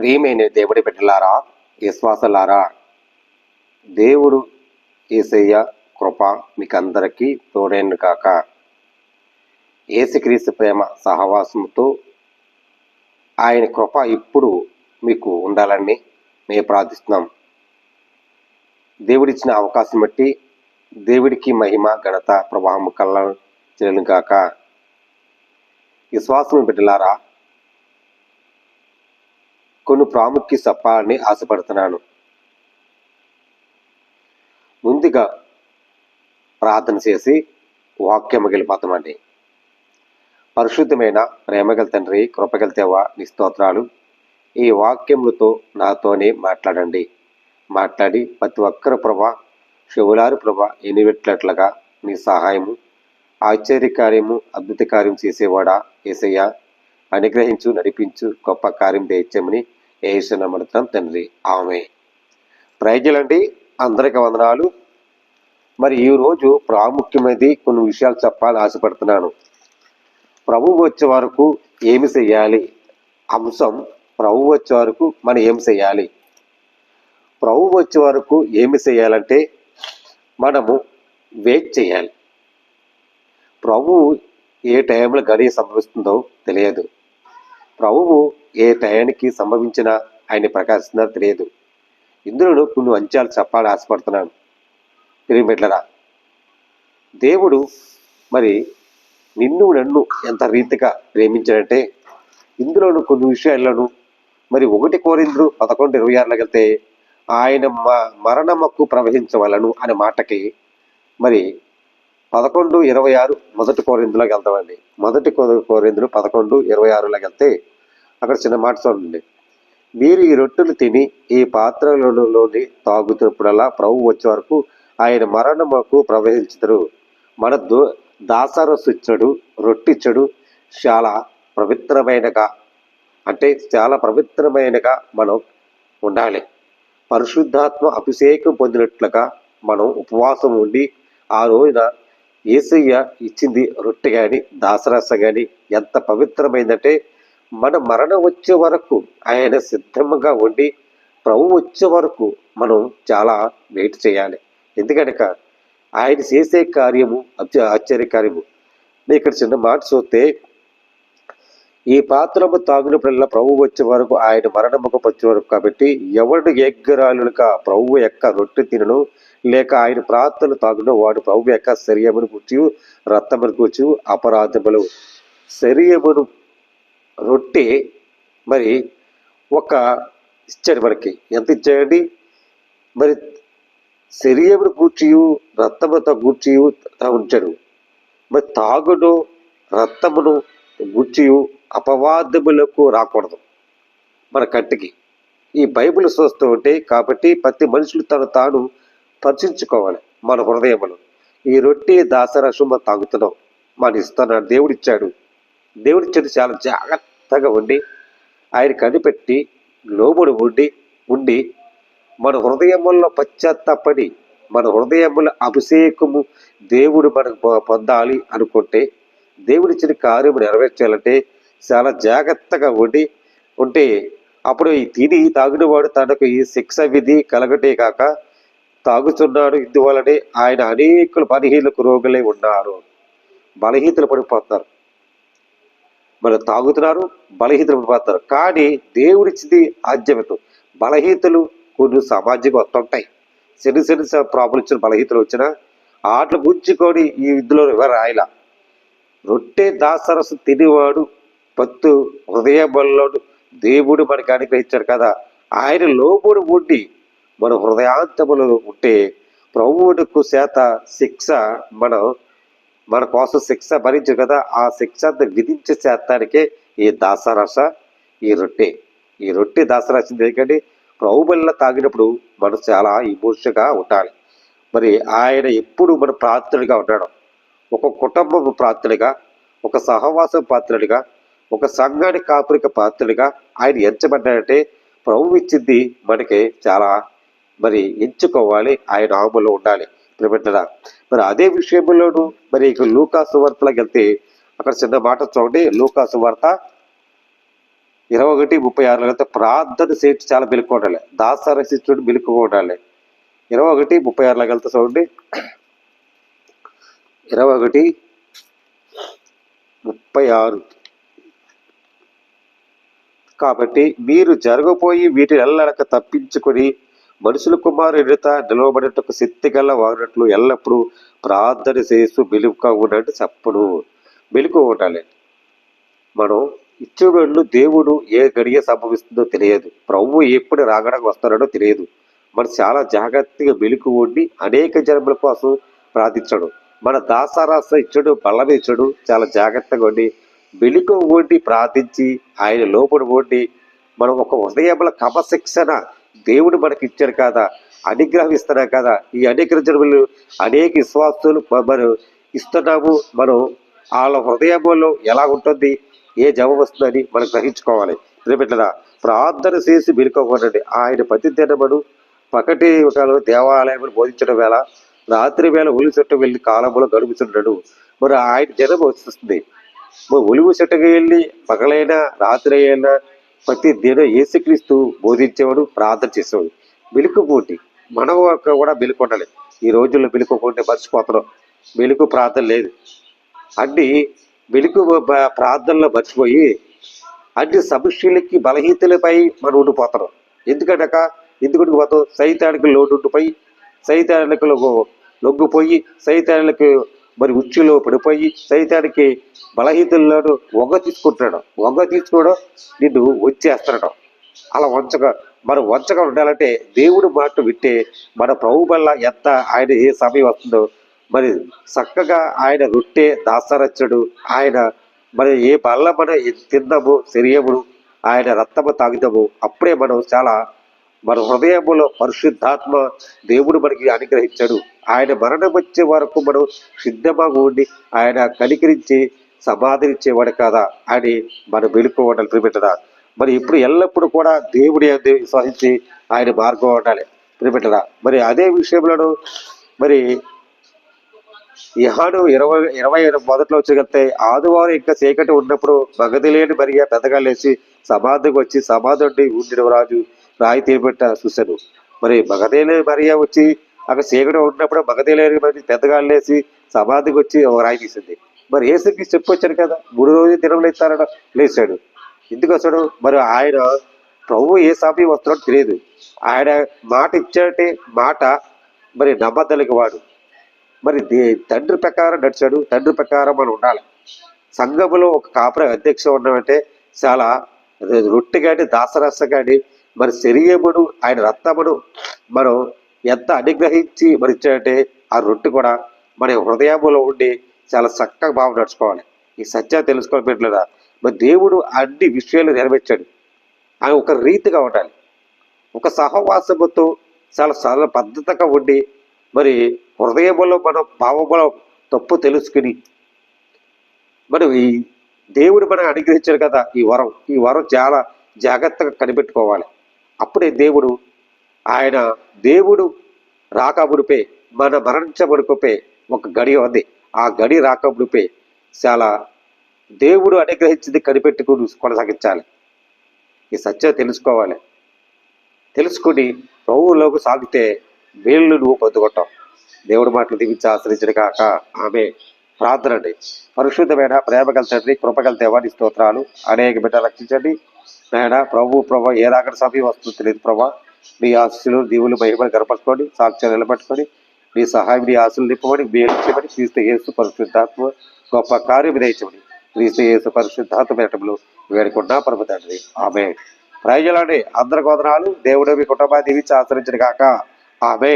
ప్రియమైన దేవుడి బిడ్డలారా విశ్వాసలారా దేవుడు ఏసయ్య కృప మీకందరికీ తోడైన కాక ఏసుక్రీస్తు ప్రేమ సహవాసంతో ఆయన కృప ఇప్పుడు మీకు ఉండాలని మేము ప్రార్థిస్తున్నాం. దేవుడిచ్చిన అవకాశం బట్టి దేవుడికి మహిమ ఘనత ప్రభావం కళ్ళ చేయను కాక విశ్వాసం బిడ్డలారా కొన్ని ప్రాముఖ్య చెప్పాలని ఆశపడుతున్నాను. ముందుగా ప్రార్థన చేసి వాక్యము గెలిపోతామండి. పరిశుద్ధమైన ప్రేమగల తండ్రి కృపగల దేవ నీ స్తోత్రాలు. ఈ వాక్యములతో నాతోనే మాట్లాడండి. మాట్లాడి ప్రతి ఒక్కరు ప్రభ శివులారు ప్రభ ఎనివెట్లట్లుగా నీ సహాయము ఆశ్చర్యకార్యము అద్భుత కార్యం చేసేవాడా ఏసయ్య? అనుగ్రహించు నడిపించు గొప్ప కార్యం తెచ్చమని ఏసునమడుతున్నాం తండ్రి. ఆమె ప్రైజులండి అందరికి వందనాలు. మరి ఈ రోజు ప్రాముఖ్యమైనది కొన్ని విషయాలు చెప్పాలని ఆశపడుతున్నాను. ప్రభు వచ్చే వరకు ఏమి చెయ్యాలి అంశం ప్రభు వచ్చే వరకు మనం ఏమి చెయ్యాలి ప్రభు వచ్చే వరకు ఏమి చేయాలంటే మనము వెయిట్ చేయాలి. ప్రభువు ఏ టైంలో గడియ సంభవిస్తుందో తెలియదు. ప్రభువు ఏ టయానికి సంభవించిన ఆయన ప్రకాశిస్తున్నా తెలియదు. ఇందులో కొన్ని అంశాలు చెప్పాలని ఆశపడుతున్నాను పిరిమిడ్లరా దేవుడు మరి నిన్ను నన్ను ఎంత రీతిగా ప్రేమించాడంటే ఇందులోను కొన్ని విషయాలను మరి ఒకటి కోరింద్రు పదకొండు ఇరవై ఆరులోకి వెళ్తే ఆయన మా మరణమక్కు ప్రవహించవలను అనే మాటకి మరి పదకొండు ఇరవై ఆరు మొదటి కోరిందులోకి వెళ్తామండి. మొదటి కో- కోరిందులు పదకొండు ఇరవై ఆరులోకి వెళ్తే అక్కడ చిన్న మాట చూడండి మీరు ఈ రొట్టెలు తిని ఈ పాత్రలలోని తాగుతున్నప్పుడల్లా ప్రభు వచ్చే వరకు ఆయన మరణముకు ప్రవహించరు మన దో దాసరస్సు ఇచ్చడు రొట్టిచ్చడు చాలా పవిత్రమైనగా అంటే చాలా పవిత్రమైనగా మనం ఉండాలి. పరిశుద్ధాత్మ అభిషేకం పొందినట్లుగా మనం ఉపవాసం ఉండి ఆ రోజున ఏసయ్య ఇచ్చింది రొట్టె కానీ దాసరస కానీ ఎంత పవిత్రమైందంటే మన మరణం వచ్చే వరకు ఆయన సిద్ధంగా ఉండి ప్రభు వచ్చే వరకు మనం చాలా వెయిట్ చేయాలి. ఎందుకనక ఆయన చేసే కార్యము అత్య- ఆశ్చర్య కార్యము. ఇక్కడ చిన్న మాట చూస్తే ఈ పాత్రము తాగినప్పుడల్లా ప్రభు వచ్చే వరకు ఆయన మరణముకు వచ్చే వరకు కాబట్టి ఎవడు ఎగ్గరాలుగా ప్రభు యొక్క రొట్టె తినను లేక ఆయన ప్రార్థనలు తాగును వాడు ప్రభు యొక్క శరీరమును కూర్చు రక్తమును కూర్చు అపరాధములు శరీరమును రొట్టె మరి ఒక ఇచ్చాడు మనకి. ఎంత ఇచ్చాడండి? మరి శరీరమును కూర్చియు రక్తముతో కూర్చియు ఉంచాడు. మరి తాగును రక్తమును గుచ్చియు అపవాదములకు రాకూడదు మన కంటికి. ఈ బైబిల్ చూస్తూ ఉంటే కాబట్టి ప్రతి మనుషులు తను తాను పరిచించుకోవాలి మన హృదయములు. ఈ రొట్టె దాసరసం తాగుతున్నాం. మన ఇస్తున్నాడు దేవుడిచ్చాడు. దేవుడిచ్చాడు చాలా జాగ్రత్తగా ఉండి ఆయన కనిపెట్టి లోబడి ఉండి ఉండి మన హృదయముల్లో పశ్చాత్తాపడి మన హృదయముల అభిషేకము దేవుడు మనకు పొందాలి అనుకుంటే దేవుడిచ్చిన కార్యము నెరవేర్చాలంటే చాలా జాగ్రత్తగా ఉండి ఉంటే అప్పుడు ఈ తిని తాగినవాడు తనకు ఈ శిక్ష విధి కలగటే కాక తాగుతున్నాడు. ఇందువలనే ఆయన అనేకులు బలహీనకు రోగులే ఉన్నారు. బలహీనతలు పడిపోతారు. మరి తాగుతున్నారు బలహీతలు పడుతున్నారు కానీ దేవుడిచ్చింది ఆద్యమతం బలహీతలు కొన్ని సామాజికంగా వస్తుంటాయి చిన్న చిన్న ప్రాబ్లం ఇచ్చిన బలహీతలు వచ్చినా ఆటలు గుంచుకొని ఈ విధిలో ఎవరు రాయలా? రొట్టె దాసరసు తినేవాడు పత్తు హృదయ హృదయంలో దేవుడు మనకి అనుగ్రహించాడు కదా. ఆయన లోబడి ఉండి మన హృదయాంతములు ఉంటే ప్రభువుడుకు శాత శిక్ష మనం మన కోసం శిక్ష భరించు కదా ఆ శిక్ష విధించే శాతానికే ఈ దాసరస ఈ రొట్టె. ఈ రొట్టె దాసరసింది ఎందుకంటే ప్రభు వల్ల తాగినప్పుడు మనం చాలా ఇమోషన్గా ఉండాలి. మరి ఆయన ఎప్పుడు మన ప్రార్థనగా ఉండడం ఒక కుటుంబం ప్రార్థనగా ఒక సహవాస పాత్రలుగా ఒక సంఘానికి కాపురిక పాత్రలుగా ఆయన ఎంచబడ్డాడంటే ప్రభు ఇచ్చింది మనకి చాలా మరి ఎంచుకోవాలి ఆయన ఆమెలో ఉండాలి. నిలబెట్టడా మరి అదే విషయంలోనూ మరి ఇక లూకాసు వార్తలోకి వెళ్తే అక్కడ చిన్న మాట చూడండి. లూకాసు వార్త ఇరవై ఒకటి ముప్పై ఆరులో వెళ్తే ప్రార్థన సేట్ చాలా మెలుక్కోవాలి దాసార శిష్యుడు మెలుక్కోవాలి ఇరవై ఒకటి ముప్పై ఆరులో వెళ్తే చూడండి. ఇరవై ఒకటి ముప్పై ఆరు. కాబట్టి మీరు జరగబోయి వీటిని ఎల్లడక తప్పించుకొని మనుషుల కుమారుడిత నిలవబడేటకు శక్తి గల వాడినట్లు ఎల్లప్పుడూ ప్రార్థన చేస్తూ మెలుపుగా ఉన్నట్టు చెప్పడు మెలుకు ఉండాలి. మనం ఇచ్చేవాళ్ళు దేవుడు ఏ గడియ సంభవిస్తుందో తెలియదు. ప్రభు ఎప్పుడు రాగడానికి వస్తాడో తెలియదు. మనం చాలా జాగ్రత్తగా మెలుకు ఉండి అనేక జన్మల కోసం ప్రార్థించడు. మన దాసారాస ఇచ్చడు బలం ఇచ్చడు చాలా జాగ్రత్తగా ఉండి మెలుకు ఉండి ప్రార్థించి ఆయన లోపల ఉండి మనం ఒక ఉదయముల క్రమశిక్షణ దేవుడు మనకి ఇచ్చాడు కదా అనుగ్రహం ఇస్తున్నాడు కదా. ఈ అనేక జన్మలు అనేక విశ్వాసులు మనం ఇస్తున్నాము. మనం వాళ్ళ హృదయంలో ఎలా ఉంటుంది ఏ జవం వస్తుందని మనం గ్రహించుకోవాలి. రేపట్ల ప్రార్థన చేసి మెలుకోకూడదండి ఆయన ప్రతి దినమును పకటి కాలం దేవాలయములు బోధించడం వేళ రాత్రి వేళ ఒలి చెట్టు వెళ్ళి కాలంలో గడుపుతున్నాడు మరి ఆయన జనం వస్తుంది. మరి ఒలివు చెట్టుకు వెళ్ళి పగలైనా రాత్రి అయినా ప్రతి దినం ఏసుక్రీస్తు బోధించేవాడు ప్రార్థన చేసేవాడు. మెలుకు పోటీ మనం ఒక కూడా వెలుకు ఉండాలి ఈ రోజుల్లో మెలుకోకుంటే మర్చిపోతున్నాం. వెలుగు ప్రార్థన లేదు. అన్ని మెలుకు బ- ప్రార్థనలో మర్చిపోయి అన్ని సమస్యలకి బలహీనతలపై మనం ఉండిపోతున్నాం. ఎందుకంటే ఎందుకు పోతాం? సైతానికి లోటు ఉండిపోయి సైతానికి లొంగిపోయి సైతానికి మరి ఉచ్చులో పడిపోయి సైతానికి బలహీతుల్లోనూ వంగ తీసుకుంటున్నాడు. వంగ తీసుకోవడం నిన్ను వచ్చేస్తున్నాడు అలా వంచక మనం వంచగా ఉండాలంటే దేవుడు మాట వింటే మన ప్రభు వల్ల ఎంత ఆయన ఏ సమయం వస్తుందో మరి చక్కగా ఆయన రొట్టె దాసరచ్చడు. ఆయన మరి ఏ బల్ల మనం తిన్నాము శరీరము ఆయన రక్తము తాగుతాము అప్పుడే మనం చాలా మన హృదయములో పరిశుద్ధాత్మ దేవుడు మనకి అనుగ్రహించాడు. ఆయన మరణం వచ్చే వరకు మనం సిద్ధంగా ఉండి ఆయన కనికరించి సమాధినిచ్చేవాడు కదా అని మనం వెళ్ళిపోవాలి ప్రిమిటరా మరి ఇప్పుడు ఎల్లప్పుడూ కూడా దేవుడి విశ్వసించి ఆయన మార్గం ఉండాలి. ప్రిమిటరా మరి అదే విషయంలో మరి యహాను ఇరవై ఇరవై మొదట్లో వచ్చగలితే ఆదివారం ఇంకా చీకటి ఉన్నప్పుడు మగదిలేని పెద్దగా లేచి సమాధికి వచ్చి సమాధి ఉండి ఉండిన రాజు రాయి తీరిపెట్ట చూశాను. మరి మగదేలే మరియా వచ్చి అక్కడ చీకటి ఉన్నప్పుడు మగదేలేని మరి పెద్దగాళ్ళేసి సమాధికి వచ్చి ఒక మరి తీసింది. మరి ఏసుకి కదా మూడు రోజులు తిరుమల ఇస్తారట లేచాడు. ఎందుకు వస్తాడు? మరి ఆయన ప్రభు ఏ సమయం వస్తున్నాడో తెలియదు. ఆయన మాట ఇచ్చాడంటే మాట మరి నమ్మదలికి వాడు. మరి తండ్రి ప్రకారం నడిచాడు తండ్రి ప్రకారం మనం ఉండాలి. సంఘములో ఒక కాపుర అధ్యక్ష ఉన్నామంటే చాలా రొట్టె కానీ దాసరస కానీ మరి శరీరమును ఆయన రక్తమును మనం ఎంత అనుగ్రహించి మరి ఇచ్చాడంటే ఆ రొట్టె కూడా మన హృదయములో ఉండి చాలా చక్కగా భావం నడుచుకోవాలి. ఈ సత్యాన్ని తెలుసుకోవాలి పెట్టలేదా మరి దేవుడు అన్ని విషయాలు నెరవేర్చాడు. ఆయన ఒక రీతిగా ఉండాలి. ఒక సహవాసముతో చాలా సరళ పద్ధతిగా ఉండి మరి హృదయములో మనం భావములో తప్పు తెలుసుకుని మనం ఈ దేవుడు మనం అనుగ్రహించాడు కదా ఈ వరం. ఈ వరం చాలా జాగ్రత్తగా కనిపెట్టుకోవాలి. అప్పుడే దేవుడు ఆయన దేవుడు రాకముడిపే మన మరణించబడుకుపే ఒక గడి ఉంది. ఆ గడి రాకముడిపే చాలా దేవుడు అనుగ్రహించింది కనిపెట్టుకుని కొనసాగించాలి. ఈ సత్యం తెలుసుకోవాలి. తెలుసుకుని ప్రభువులోకి సాగితే మేళ్ళు నువ్వు పొందుకుంటావు. దేవుడి మాటలు దీవించి ఆశ్రయించిన కాక ఆమె ప్రార్థన అండి. పరిశుద్ధమైన ప్రేమగల తండ్రి కృపగల దేవాని స్తోత్రాలు అనేక బిడ్డ రక్షించండి. నాయన ప్రభు ప్రభా ఏ రాకడ సమయం వస్తుందో తెలియదు ప్రభా. మీ ఆశలు దీవులు భయపడి గర్పరచుకోండి సాక్ష్యం నిలబెట్టుకొని మీ సహాయం నీ ఆశలు నింపమని మేలు క్రీస్తు యేసు పరిశుద్ధాత్మ గొప్ప కార్యం దయచమని క్రీస్తు యేసు పరిశుద్ధాత్మ పెట్టములు వేడుకుంటా పరమ ఆమె ప్రయోజనాన్ని అందరి కోదనాలు దేవుడు మీ కుటుంబాన్ని దీవించి ఆచరించిన కాక ఆమె